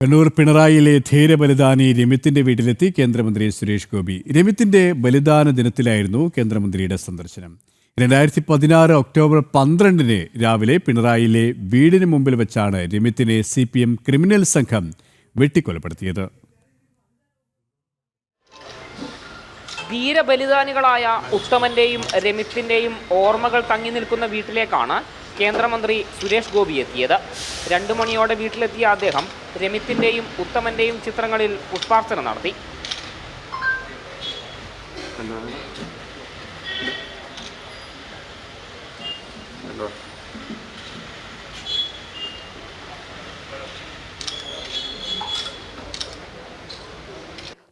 കണ്ണൂർ പിണറായിയിലെ ധീരബലിദാനി രമിത്തിന്റെ വീട്ടിലെത്തി കേന്ദ്രമന്ത്രി സുരേഷ് ഗോപി. രമിത്തിന്റെ ബലിദാന ദിനത്തിലായിരുന്നു കേന്ദ്രമന്ത്രിയുടെ സന്ദർശനം. രണ്ടായിരത്തി പതിനാറ് ഒക്ടോബർ പന്ത്രണ്ടിന് രാവിലെ പിണറായിയിലെ വീടിന് മുമ്പിൽ വെച്ചാണ് രമിത്തിനെ സി പി എം ക്രിമിനൽ സംഘം വെട്ടിക്കൊലപ്പെടുത്തിയത്. ധീരബലിദാനികളായ ഉത്തമന്റെയും രമിത്തിന്റെയും ഓർമ്മകൾ തങ്ങി നിൽക്കുന്ന വീട്ടിലേക്കാണ് കേന്ദ്രമന്ത്രി സുരേഷ് ഗോപി എത്തിയത്. രണ്ടു മണിയോടെ വീട്ടിലെത്തിയ അദ്ദേഹം രമിത്തിന്റെയും ഉത്തമന്റെയും ചിത്രങ്ങളിൽ പുഷ്പാർച്ചന നടത്തി.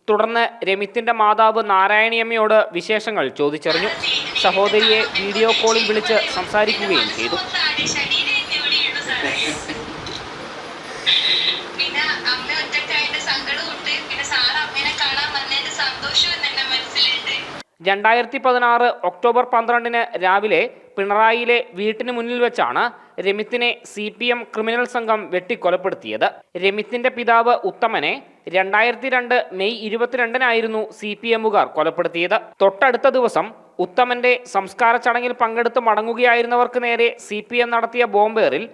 തുടർന്ന് രമിത്തിന്റെ മാതാവ് നാരായണിയമ്മയോട് വിശേഷങ്ങൾ ചോദിച്ചറിഞ്ഞു. സഹോദരിയെ വീഡിയോ കോളിൽ വിളിച്ച് സംസാരിക്കുകയും ചെയ്തു. രണ്ടായിരത്തി പതിനാറ് ഒക്ടോബർ പന്ത്രണ്ടിന് രാവിലെ പിണറായിയിലെ വീട്ടിന് മുന്നിൽ വെച്ചാണ് രമിത്തിനെ സി പി എം ക്രിമിനൽ സംഘം വെട്ടിക്കൊലപ്പെടുത്തിയത്. രമിത്തിന്റെ പിതാവ് ഉത്തമനെ രണ്ടായിരത്തി രണ്ട് മെയ് ഇരുപത്തിരണ്ടിനായിരുന്നു സി പി എമ്മുകാർ കൊലപ്പെടുത്തിയത്. തൊട്ടടുത്ത ദിവസം ഉത്തമന്റെ സംസ്കാര ചടങ്ങിൽ പങ്കെടുത്ത് മടങ്ങുകയായിരുന്നവർക്ക് നേരെ സി പി എം നടത്തിയ ബോംബേറിൽ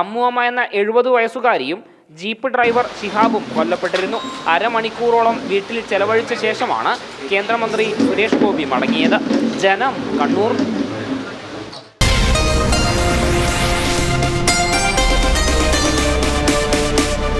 അമ്മുവമ്മ എന്ന എഴുപത് വയസ്സുകാരിയും ജീപ്പ് ഡ്രൈവർ ഷിഹാബും കൊല്ലപ്പെട്ടിരുന്നു. അരമണിക്കൂറോളം വീട്ടിൽ ചെലവഴിച്ച ശേഷമാണ് കേന്ദ്രമന്ത്രി സുരേഷ് ഗോപി മടങ്ങിയത്. ജനം കണ്ണൂർ